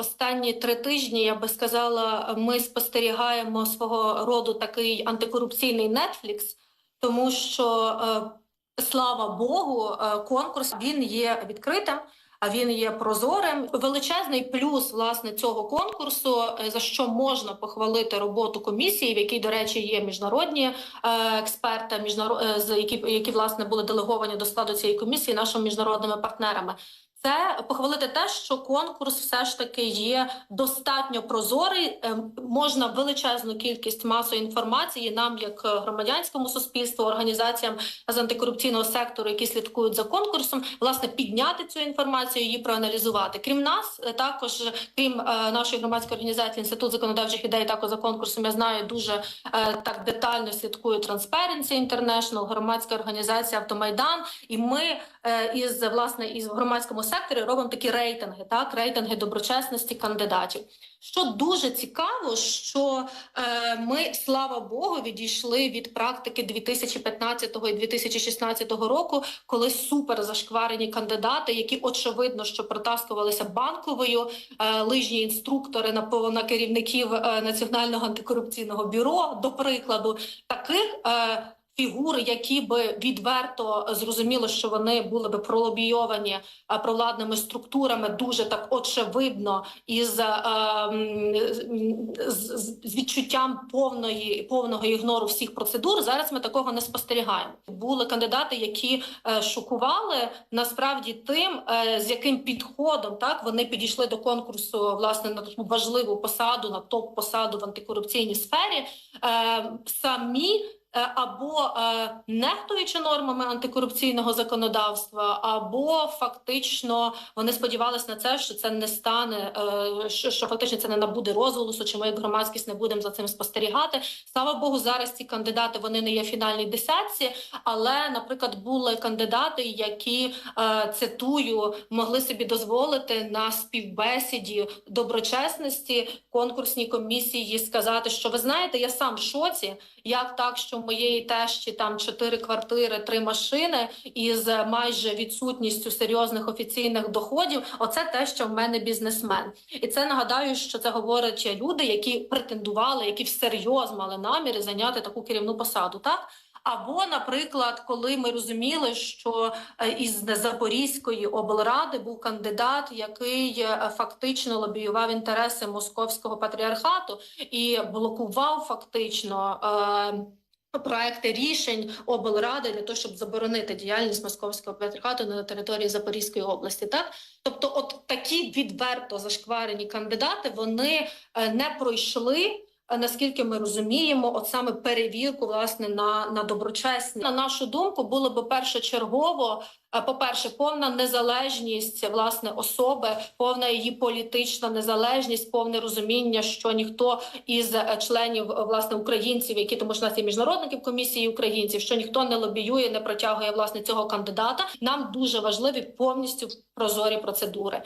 Останні три тижні я би сказала, ми спостерігаємо свого роду такий антикорупційний Нетфлікс, тому що е, слава Богу, е, конкурс він є відкритим. А він є прозорим. Величезний плюс власне цього конкурсу, е, за що можна похвалити роботу комісії, в якій, до речі, є міжнародні експерти, міжнаро... е, які, які власне були делеговані до складу цієї комісії нашими міжнародними партнерами. Це похвалити те, що конкурс все ж таки є достатньо прозорий. Е, Можна величезну кількість масової інформації нам, як е, громадянському суспільству, організаціям з антикорупційного сектору, які слідкують за конкурсом, власне підняти цю інформацію, її проаналізувати. Крім нас, е, також крім е, нашої громадської організації, інститут законодавчих ідей, також за конкурсом я знаю дуже так детально слідкує Transparency International, громадська організація Автомайдан, і ми із власне із громадському секторі робимо такі рейтинги, так рейтинги доброчесності кандидатів. Що дуже цікаво, що е, ми, слава Богу, відійшли від практики 2015 і 2016 року, коли супер зашкварені кандидати, які очевидно що протаскувалися банковою, е, лижні інструктори на на керівників е, національного антикорупційного бюро, до прикладу, таких. Е, Фігур, які би відверто зрозуміло, що вони були би пролобійовані е, провладними структурами, дуже так очевидно, із е, з, з- відчуттям повної повного ігнору всіх процедур. Зараз ми такого не спостерігаємо. Були кандидати, які е, шокували насправді тим, з яким підходом так вони підійшли до конкурсу власне на таку важливу посаду, на топ посаду в антикорупційній сфері. Самі або е, нехтуючи нормами антикорупційного законодавства, або фактично вони сподівалися на це, що це не стане, е, що, що фактично це не набуде розголосу, чи ми як громадськість не будемо за цим спостерігати. Слава Богу, зараз ці кандидати вони не є в фінальній десятці, але, наприклад, були кандидати, які е, цитую, могли собі дозволити на співбесіді доброчесності конкурсній комісії сказати, що ви знаєте, я сам в шоці. Як так, що моєї тещі там чотири квартири, три машини із майже відсутністю серйозних офіційних доходів? Оце те, що в мене бізнесмен, і це нагадаю, що це говорять люди, які претендували, які всерйоз мали наміри зайняти таку керівну посаду, так. Або, наприклад, коли ми розуміли, що е, із Запорізької облради був кандидат, який е, фактично лобіював інтереси московського патріархату і блокував фактично. Проекти рішень облради для того, щоб заборонити діяльність московського патріархату на території Запорізької області, так тобто, от такі відверто зашкварені кандидати вони е, не пройшли. Наскільки ми розуміємо, от саме перевірку власне на, на доброчесність. на нашу думку, було б першочергово е, по-перше, повна незалежність власне особи, повна її політична незалежність, повне розуміння, що ніхто із е, членів е, власне українців, які тому у нас є міжнародники в комісії українців, що ніхто не лобіює, не протягує власне цього кандидата. Нам дуже важливі повністю прозорі процедури.